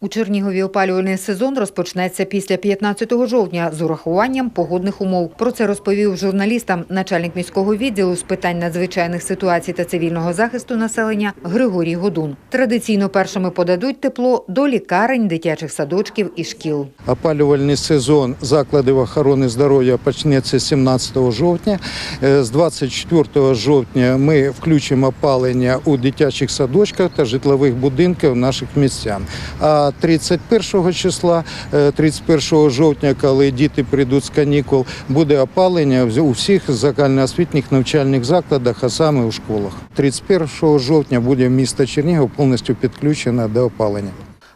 У Чернігові опалювальний сезон розпочнеться після 15 жовтня з урахуванням погодних умов. Про це розповів журналістам начальник міського відділу з питань надзвичайних ситуацій та цивільного захисту населення Григорій Годун. Традиційно першими подадуть тепло до лікарень, дитячих садочків і шкіл. Опалювальний сезон закладів охорони здоров'я почнеться 17 жовтня. Е, З 24 жовтня ми включимо опалення у дитячих садочках та житлових будинках наших містян. А 31 числа, е, 31 жовтня, коли діти прийдуть з канікул, буде опалення у всіх загальноосвітніх навчальних закладах, а саме у школах. 31 жовтня буде місто Чернігів повністю підключено до опалення.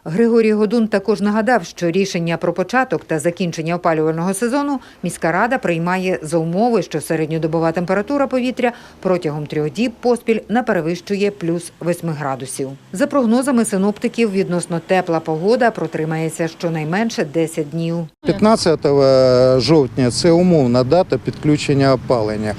Григорій Годун також нагадав, що рішення про початок та закінчення опалювального сезону міська рада приймає за умови, що середньодобова температура повітря протягом трьох діб поспіль не перевищує плюс 8 градусів. За прогнозами синоптиків, відносно тепла погода протримається щонайменше 10 днів. 15 жовтня це умовна дата підключення опалення.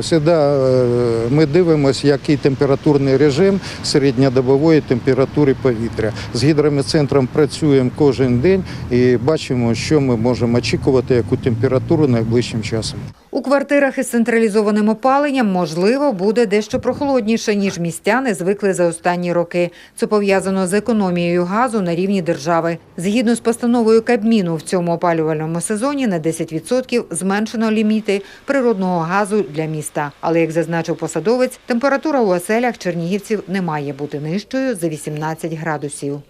Всегда е, ми дивимося, який температурний режим середньодобової температури повітря. З гідрометцентром працюємо кожен день і бачимо, що ми можемо очікувати, яку температуру найближчим часом. У квартирах із централізованим опаленням, можливо, буде дещо прохолодніше, ніж містяни звикли за останні роки. Це пов'язано з економією газу на рівні держави. Згідно з постановою Кабміну, в цьому опалювальному сезоні на 10% зменшено ліміти природного газу для міста. Але, як зазначив посадовець, температура у оселях чернігівців не має бути нижчою за 18 градусів.